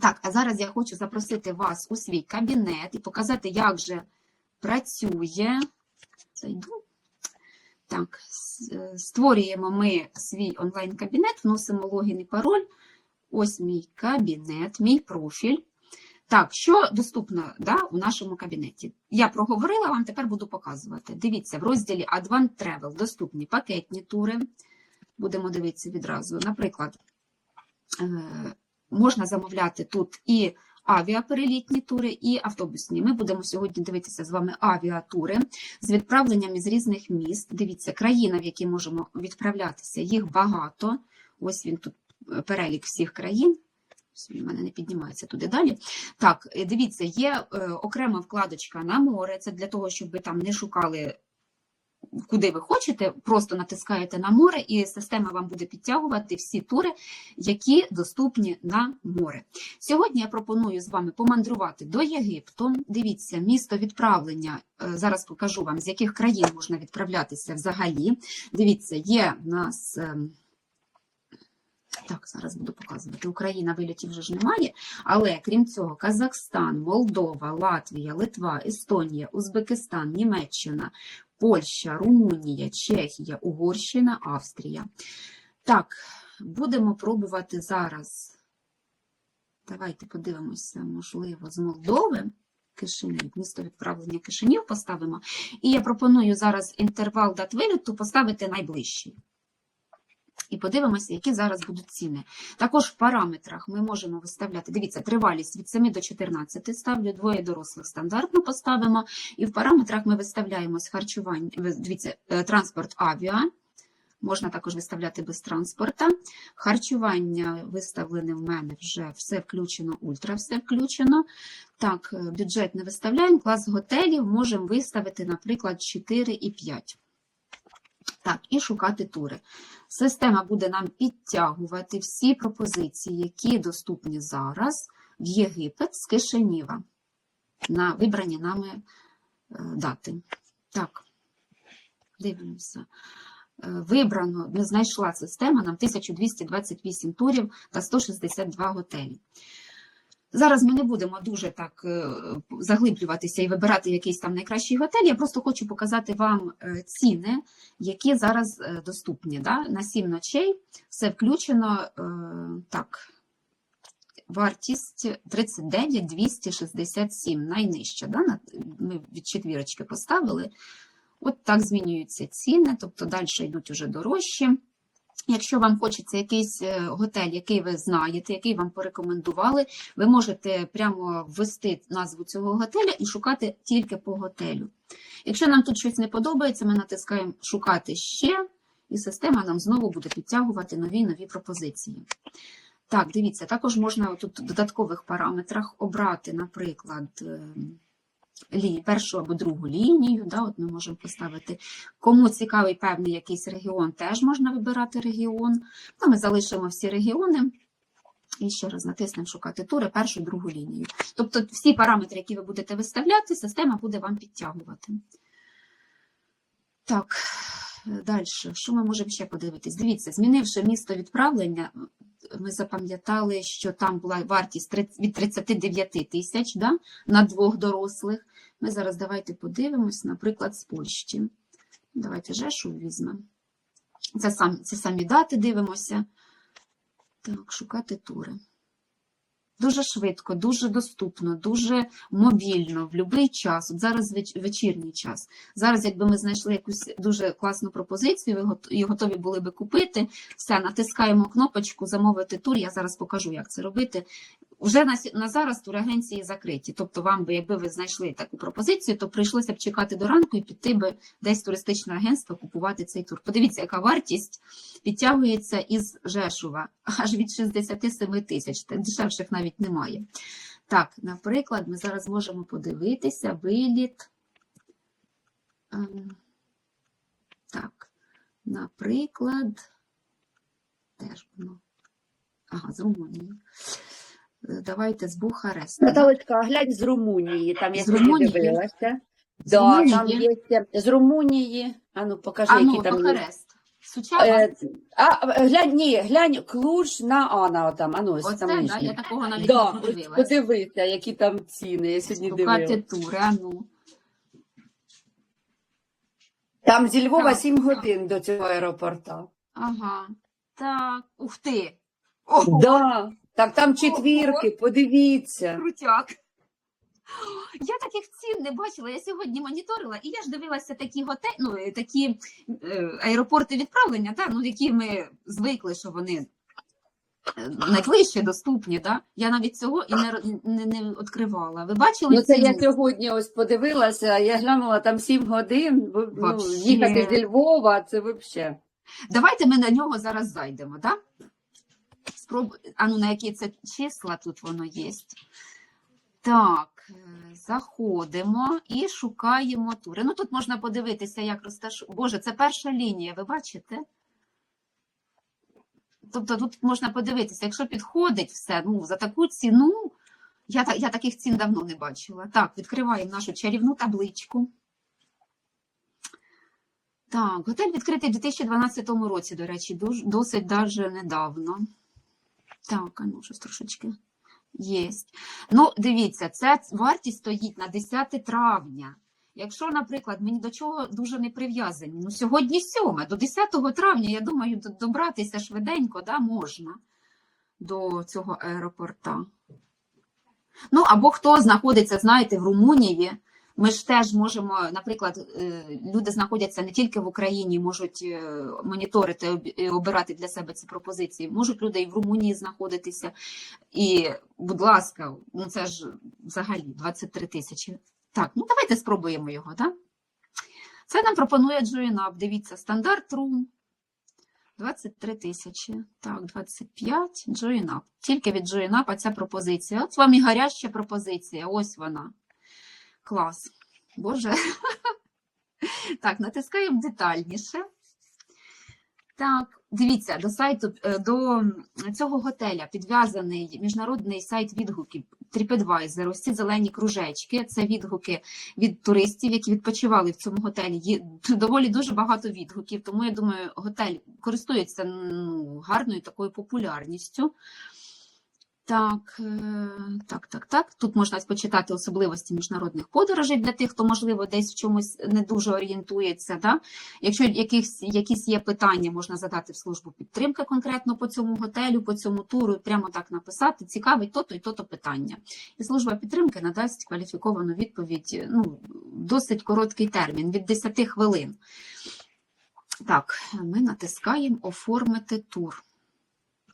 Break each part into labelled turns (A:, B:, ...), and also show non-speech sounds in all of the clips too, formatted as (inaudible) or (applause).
A: Так, а зараз я хочу запросити вас у свій кабінет і показати, як же працює. Зайду. Так, е, створюємо ми свій онлайн-кабінет, вносимо логін і пароль. Ось мій кабінет, мій профіль. Так, що доступно да, у нашому кабінеті? Я проговорила, вам тепер буду показувати. Дивіться, в розділі Advanced Travel доступні пакетні тури. Будемо дивитися відразу. Наприклад, е, можна замовляти тут і авіаперелітні тури, і автобусні. Ми будемо сьогодні дивитися з вами авіатури з відправленням із різних міст. Дивіться, країна, в які можемо відправлятися, їх багато. Ось він тут е, перелік всіх країн. В мене не піднімається туди далі. Так, е, дивіться, є е, окрема вкладочка на море. Це для того, щоб ви там не шукали. Куди ви хочете, просто натискаєте на море, і система вам буде підтягувати всі тури, які доступні на море. Сьогодні я пропоную з вами помандрувати до Єгипту. Дивіться, місто відправлення. е, Зараз покажу вам, з яких країн можна відправлятися взагалі. Дивіться, є в нас. ем, Так, зараз буду показувати. Україна вилітів вже ж немає. Але крім цього, Казахстан, Молдова, Латвія, Литва, Естонія, Узбекистан, Німеччина, Польща, Румунія, Чехія, Угорщина, Австрія. Так, будемо пробувати зараз. Давайте подивимося, можливо, з Молдови. Кишинів, місто відправлення Кишинів поставимо. І я пропоную зараз інтервал дат виліту поставити найближчий. І подивимося, які зараз будуть ціни. Також в параметрах ми можемо виставляти, дивіться, тривалість від 7 до 14 ставлю, двоє дорослих стандартно поставимо. І в параметрах ми виставляємо харчування, дивіться, е, транспорт авіа, можна також виставляти без транспорта. Харчування виставлене в мене вже все включено, ультра все включено. Так, е, бюджет не виставляємо, клас готелів можемо виставити, наприклад, 4 і 5. Так, і шукати тури. Система буде нам підтягувати всі пропозиції, які доступні зараз в Єгипет з Кишинєва на вибрані нами е, дати. Так, дивимося. Е, Вибрано, знайшла система нам 1228 турів та 162 готелі. Зараз ми не будемо дуже так е, заглиблюватися і вибирати якийсь там найкращий готель. Я просто хочу показати вам е, ціни, які зараз е, доступні. Да? На 7 ночей все включено так. Вартість 39 267, найнижча. Да? Ми від четвірочки поставили. От так змінюються ціни, тобто далі йдуть уже дорожчі. Якщо вам хочеться якийсь е, готель, який ви знаєте, який вам порекомендували, ви можете прямо ввести назву цього готеля і шукати тільки по готелю. Якщо нам тут щось не подобається, ми натискаємо шукати ще, і система нам знову буде підтягувати нові нові пропозиції. Так, дивіться, також можна тут в додаткових параметрах обрати, наприклад, е, лі- першу або другу лінію. Да, от ми можемо поставити. Кому цікавий певний якийсь регіон, теж можна вибирати регіон. Ну, ми залишимо всі регіони. І ще раз натиснемо шукати тури, першу, другу лінію. Тобто всі параметри, які ви будете виставляти, система буде вам підтягувати. Так, далі. Що ми можемо ще подивитись? Дивіться, змінивши місто відправлення, ми запам'ятали, що там була вартість від 39 тисяч да, на двох дорослих. Ми зараз давайте подивимось, наприклад, з Польщі. Давайте Жешу візьмемо. Це, сам, це самі дати дивимося. Так, шукати тури. Дуже швидко, дуже доступно, дуже мобільно, в будь-який час. От зараз веч- вечірній час. Зараз, якби ми знайшли якусь дуже класну пропозицію, і готові були би купити, все, натискаємо кнопочку замовити тур. Я зараз покажу, як це робити. Вже на, на зараз турагенції закриті. Тобто, вам би, якби ви знайшли таку пропозицію, то прийшлося б чекати до ранку і піти би десь туристичне агентство купувати цей тур. Подивіться, яка вартість підтягується із Жешува аж від 67 тисяч. Дешевших навіть немає. Так, наприклад, ми зараз можемо подивитися виліт. ем, Так, наприклад, теж воно. Ага, з Румунії. Давайте з Бухареста.
B: Наталочка, а глянь з Румунії, там я
A: З Румунії?
B: дивилася.
A: З
B: Да,
A: Румунії
B: там є з Румунії. А ну покажи,
A: А ну,
B: які там є.
A: Бухарест. Сучава?
B: Е, а, глянь, ні, глянь, клуж на Ана там, а ну, ось
A: Оце,
B: там
A: да?
B: нижній.
A: Я такого навіть
B: Да,
A: не
B: ось подивися, які там ціни, я сьогодні
A: Шукати
B: дивилася.
A: тури, а ну.
B: Там зі Львова
A: Так.
B: 7 годин до цього аеропорта.
A: Ага. Так, ух ти. Ого,
B: Да, так там четвірки, подивіться.
A: крутяк. Я таких цін не бачила. Я сьогодні моніторила, і я ж дивилася такі готелі, ну, е, такі е, аеропорти відправлення, да, ну, які ми звикли, що вони е, найближче доступні. Да? Я навіть цього і не, не, не відкривала. Ви бачили
B: Ну, це
A: ціну?
B: я сьогодні ось подивилася, я глянула там 7 годин, ну, їхати зі Львова, це взагалі.
A: Давайте ми на нього зараз зайдемо, да? Спроб... А ну на які це числа тут воно є. Так, е, заходимо і шукаємо тури. Ну тут можна подивитися, як розташ... Боже, це перша лінія, ви бачите? Тобто тут можна подивитися, якщо підходить все, ну за таку ціну, я, я таких цін давно не бачила. Так, відкриваємо нашу чарівну табличку. Так, готель відкритий у 2012 році, до речі, досить даже недавно. Так, а ну щось трошечки. Єсть. Ну, дивіться, ця вартість стоїть на 10 травня. Якщо, наприклад, мені до чого дуже не прив'язані, ну сьогодні 7, до 10 травня, я думаю, добратися швиденько да, можна до цього аеропорта. Ну, або хто знаходиться, знаєте, в Румунії, ми ж теж можемо, наприклад, е, люди знаходяться не тільки в Україні, можуть е, моніторити і обирати для себе ці пропозиції. Можуть люди і в Румунії знаходитися. І, будь ласка, ну це ж взагалі 23 тисячі. Так, ну давайте спробуємо його, так? Це нам пропонує Join Дивіться, стандарт рум. 23 тисячі. Так, 25. Join Up. Тільки від Up ця пропозиція. От вам і гаряча пропозиція. Ось вона. Клас. Боже. (laughs) Так, натискаємо детальніше. Так, дивіться, до сайту, е, до цього готеля підв'язаний міжнародний сайт відгуків TripAdvisor. Ось ці зелені кружечки. Це відгуки від туристів, які відпочивали в цьому готелі. Є доволі дуже багато відгуків, тому я думаю, готель користується ну, гарною такою популярністю. Так, е, так, так, так. Тут можна почитати особливості міжнародних подорожей для тих, хто, можливо, десь в чомусь не дуже орієнтується. Да? Якщо якісь, якісь є питання, можна задати в службу підтримки конкретно по цьому готелю, по цьому туру, прямо так написати, цікавить то-то і то-то питання. І служба підтримки надасть кваліфіковану відповідь ну, досить короткий термін, від 10 хвилин. Так, ми натискаємо оформити тур.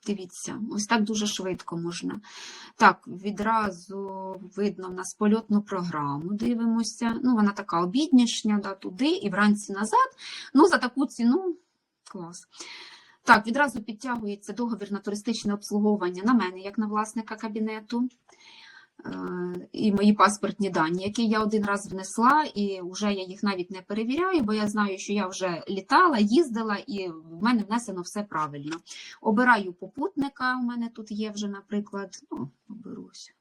A: Дивіться, ось так дуже швидко можна. Так, відразу видно в нас польотну програму. Дивимося. Ну, вона така обіднішня, да, туди і вранці назад. Ну, за таку ціну клас. Так, відразу підтягується договір на туристичне обслуговування на мене, як на власника кабінету. Е, І мої паспортні дані, які я один раз внесла, і вже я їх навіть не перевіряю, бо я знаю, що я вже літала, їздила, і в мене внесено все правильно. Обираю попутника, у мене тут є вже, наприклад, ну, оберусь.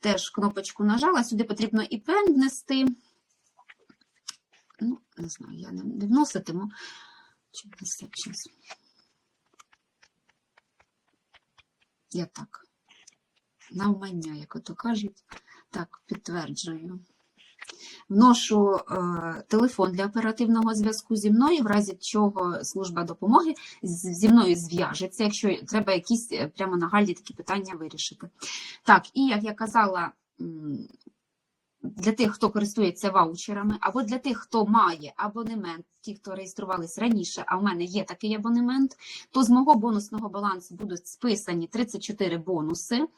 A: Теж кнопочку нажала, сюди потрібно і пен внести. Ну, не знаю, я не, вноситиму. Я так. Навмання, як ото кажуть. Так, підтверджую. Вношу е, телефон для оперативного зв'язку зі мною, в разі чого служба допомоги зі мною зв'яжеться, якщо треба якісь е, прямо нагальні такі питання вирішити. Так, і як я казала, для тих, хто користується ваучерами, або для тих, хто має абонемент, ті, хто реєструвались раніше, а в мене є такий абонемент, то з мого бонусного балансу будуть списані 34 бонуси.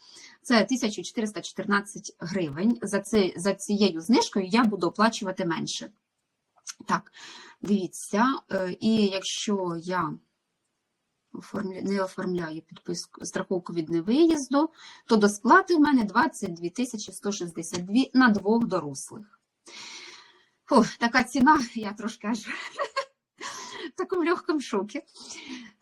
A: Це 1414 гривень. За, це, за цією знижкою я буду оплачувати менше. Так, дивіться, е, і якщо я не оформляю підписку страховку від невиїзду, то до сплати в мене 22 162 на двох дорослих. Фу, така ціна, я трошки аж (laughs) в такому легкому шокі.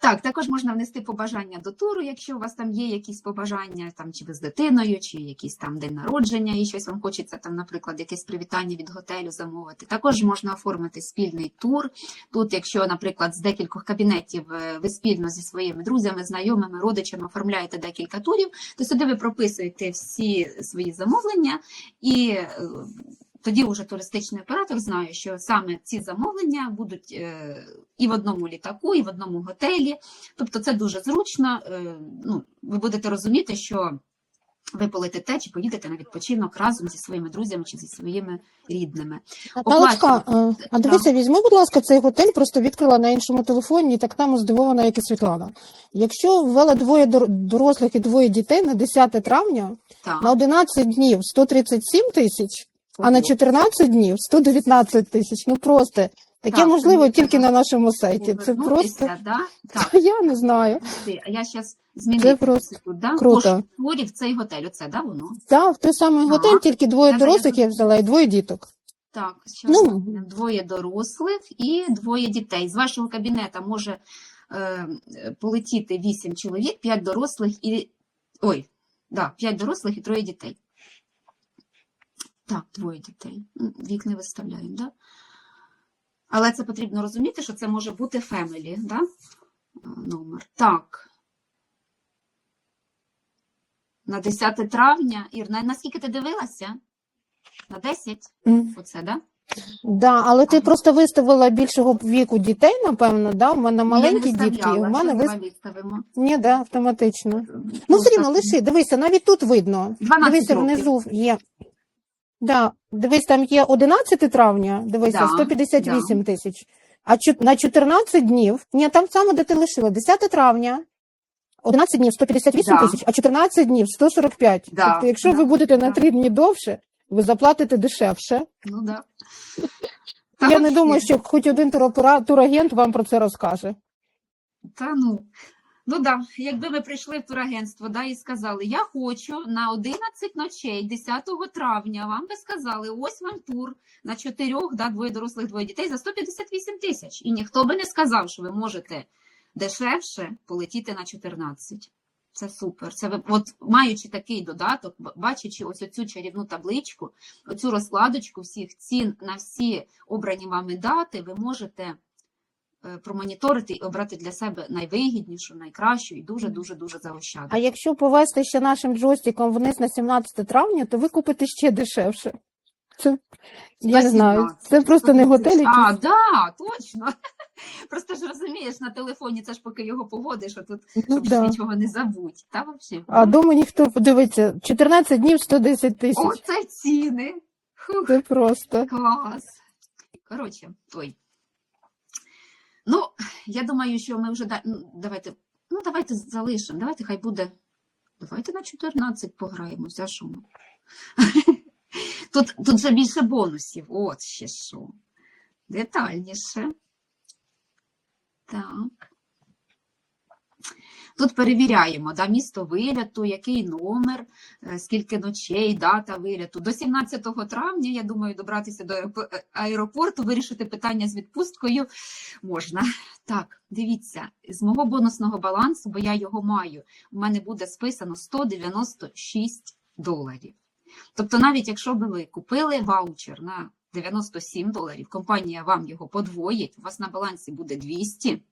A: Так, також можна внести побажання до туру, якщо у вас там є якісь побажання, там чи ви з дитиною, чи якийсь там день народження, і щось вам хочеться там, наприклад, якесь привітання від готелю замовити. Також можна оформити спільний тур. Тут, якщо, наприклад, з декількох кабінетів е, ви спільно зі своїми друзями, знайомими, родичами оформляєте декілька турів, то сюди ви прописуєте всі свої замовлення і. Тоді вже туристичний оператор знає, що саме ці замовлення будуть е, і в одному літаку, і в одному готелі. Тобто це дуже зручно. е, Ну, ви будете розуміти, що ви полетите чи поїдете на відпочинок разом зі своїми друзями чи зі своїми рідними.
C: Наталочка,
A: Оплачено.
C: е, а дивися, візьми, будь ласка, цей готель просто відкрила на іншому телефоні, і так само здивована, як і Світлана. Якщо ввела двоє дорослих і двоє дітей на 10 травня,
A: Так.
C: на 11 днів 137 тисяч, а на
A: Ого.
C: 14 днів 119 тисяч. Ну просто таке
A: Так,
C: можливо тільки
A: так.
C: на нашому сайті. Це просто
A: да? (laughs) Так,
C: я не знаю.
A: я зараз
C: Це
A: зміню
C: просто
A: да?
C: круто.
A: Кошт турів цей готель. Оце, да, воно?
C: Так, в той самий
A: Так.
C: готель, тільки двоє
A: Це
C: дорослих
A: я
C: я взяла і двоє діток.
A: Так, зараз
C: Ну.
A: двоє дорослих і двоє дітей. З вашого кабінета може е, полетіти вісім чоловік, п'ять дорослих і. Ой, да, п'ять дорослих і троє дітей. Так, двоє дітей. Вік не виставляємо, да? Але це потрібно розуміти, що це може бути family, да? Е, Номер. Так. На 10 травня. Ірна, наскільки ти дивилася? На 10?
C: М.
A: Оце, да?
C: Да, але ти
A: Ага.
C: просто виставила більшого віку дітей, напевно, да? У мене маленькі дітки, у мене вис...
A: виставимо.
C: Ні, да, автоматично. Ну,
A: Ну,
C: все рівно, лиши, дивися, навіть тут видно.
A: 12
C: Дивися,
A: років.
C: внизу є. Да, дивись, там є 11 травня, дивися,
A: Да,
C: 158 тисяч. А чу- на 14 днів, ні, там саме, де ти лишила, 10 травня, 11 днів 158
A: Да.
C: тисяч, а 14 днів 145.
A: Да,
C: Тобто, якщо
A: да,
C: ви будете на
A: да.
C: 3 дні довше, ви заплатите дешевше.
A: Ну, да.
C: Я не думаю, що хоч один туропера- турагент вам про це розкаже.
A: Та ну. Ну да, якби ви прийшли в турагентство да, і сказали, я хочу на 11 ночей 10 травня, вам би сказали, ось вам тур на чотирьох, да, двоє дорослих, двоє дітей за 158 тисяч. І ніхто би не сказав, що ви можете дешевше полетіти на 14. Це супер. Це ви, от маючи такий додаток, бачачи ось оцю чарівну табличку, оцю розкладочку всіх цін на всі обрані вами дати, ви можете промоніторити і обрати для себе найвигіднішу, найкращу і дуже дуже дуже заощадно.
C: А якщо повести ще нашим джойстиком вниз на 17 травня, то ви купите ще дешевше. Це, я не знаю, це просто не готель.
A: А,
C: якийсь.
A: да, точно. (laughs) Просто ж розумієш, на телефоні це ж поки його поводиш, а тут
C: Ну,
A: щоб
C: да.
A: нічого не забудь. Та взагалі.
C: А дома ніхто подивиться, 14 днів 110 тисяч.
A: Оце ціни. Фух.
C: Це просто.
A: Клас. Коротше, ой. Ну, я думаю, що ми вже ну, давайте, ну, давайте залишимо. Давайте хай буде. Давайте на 14 пограємося. Що ми? Тут, тут вже більше бонусів. От ще що. Детальніше. Так. Тут перевіряємо да, місто виліту, який номер, е, скільки ночей, дата виліту. До 17 травня, я думаю, добратися до аеропорту, вирішити питання з відпусткою можна. Так, дивіться, з мого бонусного балансу, бо я його маю, у мене буде списано 196 доларів. Тобто, навіть якщо би ви купили ваучер на 97 доларів, компанія вам його подвоїть, у вас на балансі буде 200.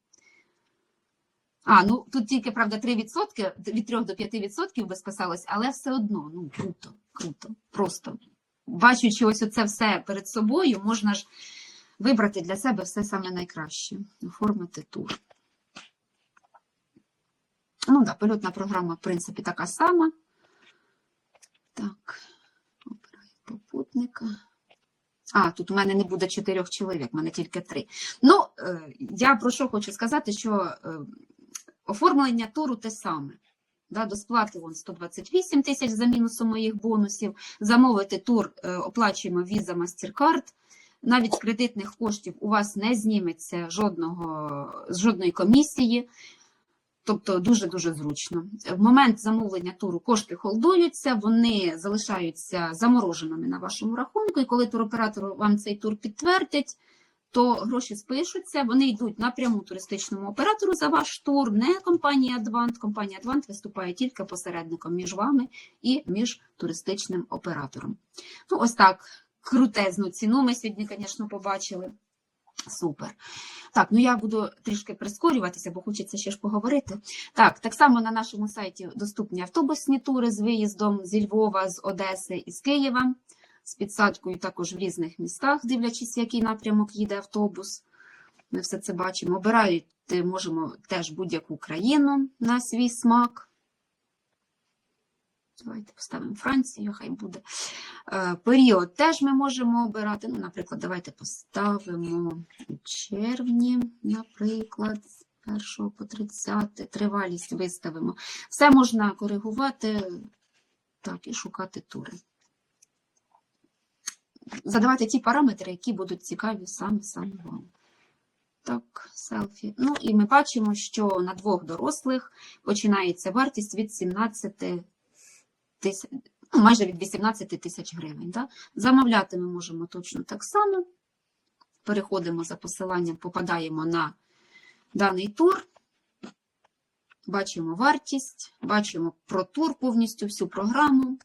A: А, ну тут тільки, правда, 3%, від 3 до 5% би списалось, але все одно, ну круто, круто, просто. Бачучи ось оце все перед собою, можна ж вибрати для себе все саме найкраще, оформити тур. Ну так, польотна програма, в принципі, така сама. Так, обираю попутника. А, тут у мене не буде чотирьох чоловік, у мене тільки три. Ну, е, я про що хочу сказати, що е, оформлення туру те саме. Да, до сплати вон 128 тисяч за мінусом моїх бонусів. Замовити тур е, оплачуємо Visa MasterCard. Навіть з кредитних коштів у вас не зніметься жодного, жодної комісії. Тобто дуже-дуже зручно. В момент замовлення туру кошти холдуються, вони залишаються замороженими на вашому рахунку, і коли туроператор вам цей тур підтвердить, то гроші спишуться, вони йдуть напряму туристичному оператору за ваш тур, не компанія Advant. Компанія Advant виступає тільки посередником між вами і між туристичним оператором. Ну, ось так, крутезну ціну ми сьогодні, звісно, побачили. Супер. Так, ну я буду трішки прискорюватися, бо хочеться ще ж поговорити. Так, так само на нашому сайті доступні автобусні тури з виїздом зі Львова, з Одеси і з Києва, з підсадкою також в різних містах, дивлячись, який напрямок їде автобус. Ми все це бачимо. Обираєте можемо теж будь-яку країну на свій смак. Давайте поставимо Францію, хай буде. Е, Період теж ми можемо обирати. Ну, наприклад, давайте поставимо у червні, наприклад, з 1 по 30, тривалість виставимо. Все можна коригувати так, і шукати тури. Задавати ті параметри, які будуть цікаві саме саме вам. Так, селфі. Ну і ми бачимо, що на двох дорослих починається вартість від 17 тисяч, ну, майже від 18 тисяч гривень. Да? Замовляти ми можемо точно так само. Переходимо за посиланням, попадаємо на даний тур, бачимо вартість, бачимо про тур повністю всю програму,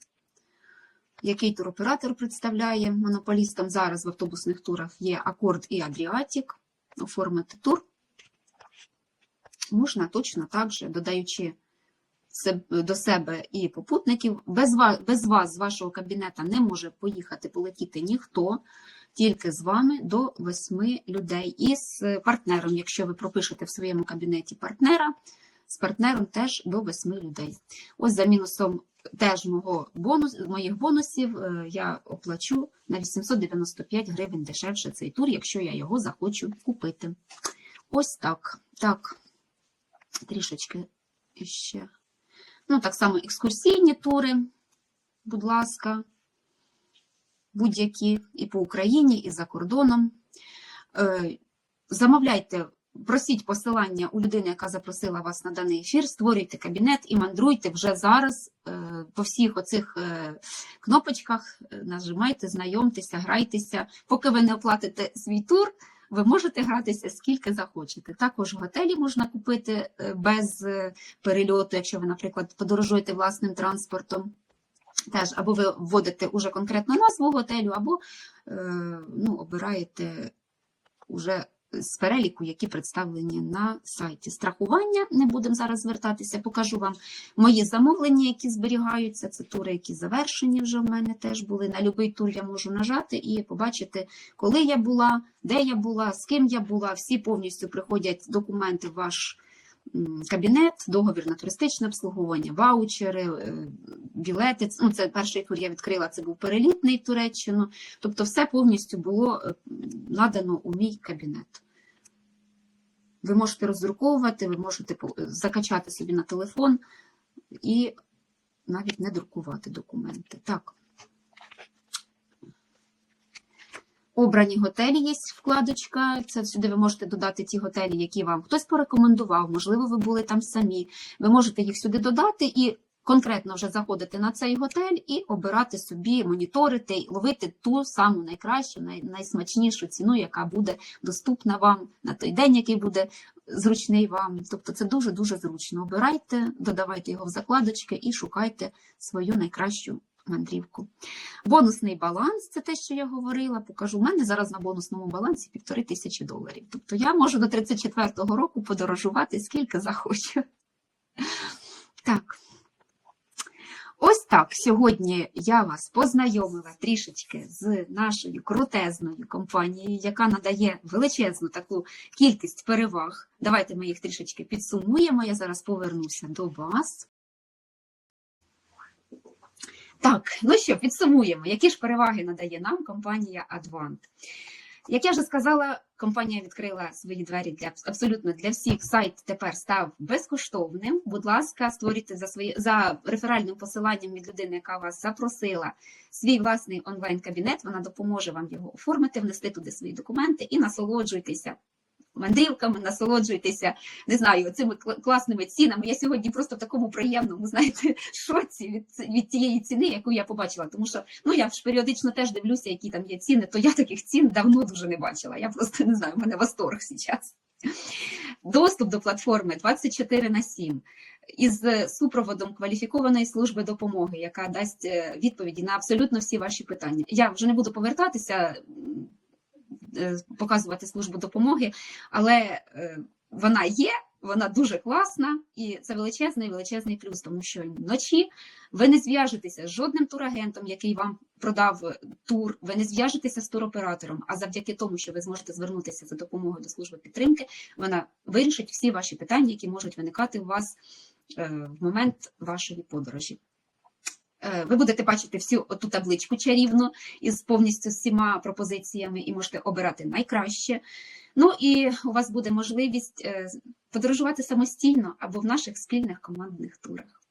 A: який туроператор представляє монополістам. Зараз в автобусних турах є Акорд і Адріатік. Оформити тур. Можна точно так же, додаючи до себе і попутників. Без вас, без вас з вашого кабінета не може поїхати, полетіти ніхто, тільки з вами до восьми людей. І з партнером, якщо ви пропишете в своєму кабінеті партнера, з партнером теж до восьми людей. Ось за мінусом теж мого бонус, моїх бонусів е, я оплачу на 895 гривень дешевше цей тур, якщо я його захочу купити. Ось так. Так, трішечки ще. Ну, так само екскурсійні тури, будь ласка, будь-які і по Україні, і за кордоном. Е, Замовляйте, просіть посилання у людини, яка запросила вас на даний ефір, створюйте кабінет і мандруйте вже зараз е, по всіх оцих е, кнопочках, е, нажимайте, знайомтеся, грайтеся. Поки ви не оплатите свій тур, ви можете гратися скільки захочете. Також готелі можна купити без перельоту, якщо ви, наприклад, подорожуєте власним транспортом. Теж або ви вводите уже конкретну назву готелю, або ну, обираєте уже з переліку, які представлені на сайті. Страхування не будемо зараз звертатися, покажу вам мої замовлення, які зберігаються. Це тури, які завершені вже в мене теж були. На будь-який тур я можу нажати і побачити, коли я була, де я була, з ким я була. Всі повністю приходять документи в ваш кабінет, договір на туристичне обслуговування, ваучери, е, білети. Ну, це перший тур я відкрила, це був перелітний Туреччину. Тобто все повністю було е, надано у мій кабінет. Ви можете роздруковувати, ви можете закачати собі на телефон і навіть не друкувати документи. Так. Обрані готелі є вкладочка. Це сюди ви можете додати ті готелі, які вам хтось порекомендував, можливо, ви були там самі. Ви можете їх сюди додати і конкретно вже заходити на цей готель і обирати собі, моніторити, і ловити ту саму найкращу, най, найсмачнішу ціну, яка буде доступна вам на той день, який буде зручний вам. Тобто це дуже-дуже зручно. Обирайте, додавайте його в закладочки і шукайте свою найкращу мандрівку. Бонусний баланс це те, що я говорила. Покажу. У мене зараз на бонусному балансі півтори тисячі доларів. Тобто я можу до 34-го року подорожувати скільки захочу. Так. Ось так. Сьогодні я вас познайомила трішечки з нашою крутезною компанією, яка надає величезну таку кількість переваг. Давайте ми їх трішечки підсумуємо. Я зараз повернуся до вас. Так, ну що, підсумуємо, які ж переваги надає нам компанія Advant. Як я вже сказала, компанія відкрила свої двері для абсолютно для всіх. Сайт тепер став безкоштовним. Будь ласка, створюйте за свої за реферальним посиланням від людини, яка вас запросила свій власний онлайн-кабінет. Вона допоможе вам його оформити, внести туди свої документи і насолоджуйтеся мандрівками, насолоджуйтеся, не знаю, цими класними цінами. Я сьогодні просто в такому приємному, знаєте, (laughs) шоці від, від тієї ціни, яку я побачила. Тому що ну я ж періодично теж дивлюся, які там є ціни, то я таких цін давно дуже не бачила. Я просто не знаю, в мене восторг зараз. Доступ до платформи 24 на 7 із супроводом кваліфікованої служби допомоги, яка дасть е, відповіді на абсолютно всі ваші питання. Я вже не буду повертатися, показувати службу допомоги, але е, вона є, вона дуже класна, і це величезний величезний плюс, тому що вночі ви не зв'яжетеся з жодним турагентом, який вам продав е, тур, ви не зв'яжетеся з туроператором, а завдяки тому, що ви зможете звернутися за допомогою до служби підтримки, вона вирішить всі ваші питання, які можуть виникати у вас е, в момент вашої подорожі. Е, Ви будете бачити всю ту табличку чарівну із повністю всіма пропозиціями і можете обирати найкраще. Ну і у вас буде можливість е, подорожувати самостійно або в наших спільних командних турах.